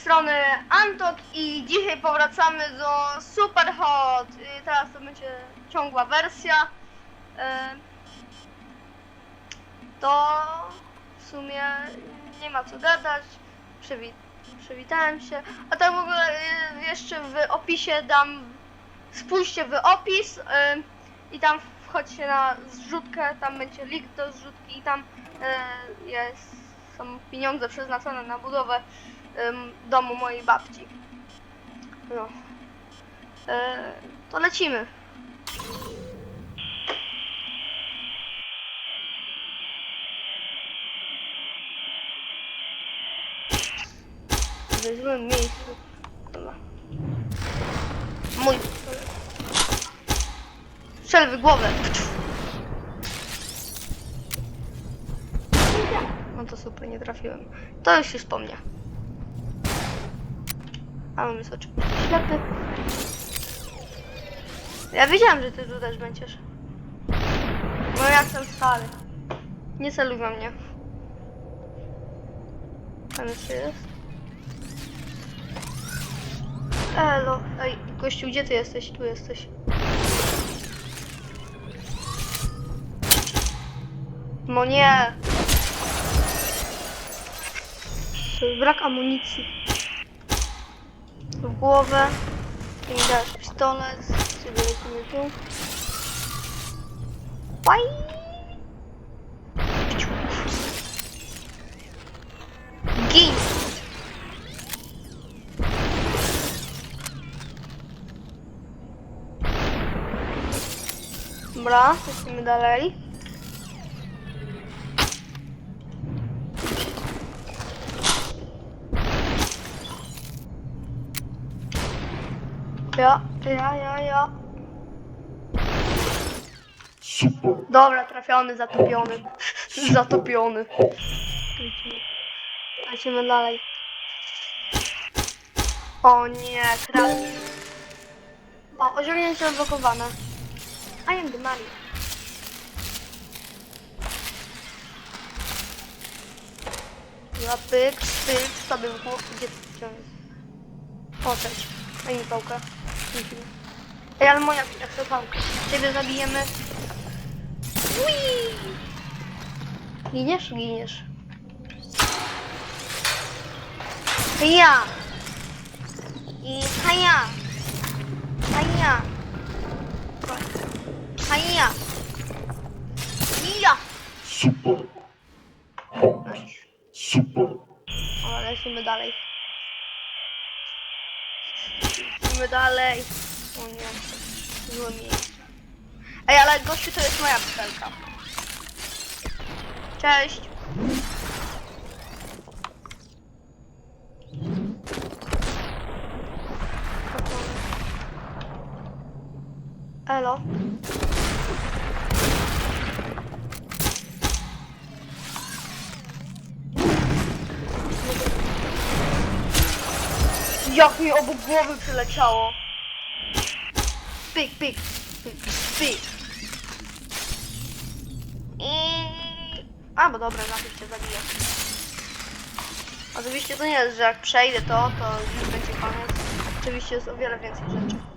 strony Antok i dzisiaj powracamy do Super Hot. I teraz to będzie ciągła wersja. To w sumie nie ma co gadać. Przywi przywitałem się. A tak w ogóle e, jeszcze w opisie dam. Spójrzcie w opis i tam wchodźcie na zrzutkę. Tam będzie link do zrzutki i tam e, jest, są pieniądze przeznaczone na budowę domu mojej babci. No. E, to lecimy. W złym miejscu. Dobra. Mój. Strzel w głowę. No to super, nie trafiłem. To już się wspomnia. A on jest oczywiście ślepy. Ja wiedziałem, że ty tu też będziesz. No ja jestem stary. Nie celuj we mnie. Tam jeszcze jest. Elo. Ej, gościu, gdzie ty jesteś? Tu jesteś. No nie. To jest brak amunicji. W głowę. I dasz pistolet. Sobie lecimy tu. Gin. Dobra, lecimy dalej. Ja, ja, ja, ja. Super. Dobra, trafiony, zatopiony. Zatopiony. Lecimy dalej. O nie, kradnie. O, osiągnięcie odblokowane. I am the money. Ja pyk, pyk, sobie w głowę. Gdzie ty ciągniesz? O, cześć. Daj mi pałkę. Ej, ale moja jak to pałka. Ciebie zabijemy. Ui! Giniesz? Giniesz. Ja. I haja. Haja. Haja. Ja. Super. Hot. Super. O, lecimy dalej. Lecimy dalej. O nie. Złe. Ej, ale gościu to jest moja pszczelka. Cześć. Elo. Jak mi obok głowy przyleciało. Pyk, pyk, pyk, pyk. I... A, bo dobra, najpierw cię zabiję. Oczywiście to nie jest, że jak przejdę to, to już będzie koniec. Oczywiście jest o wiele więcej rzeczy.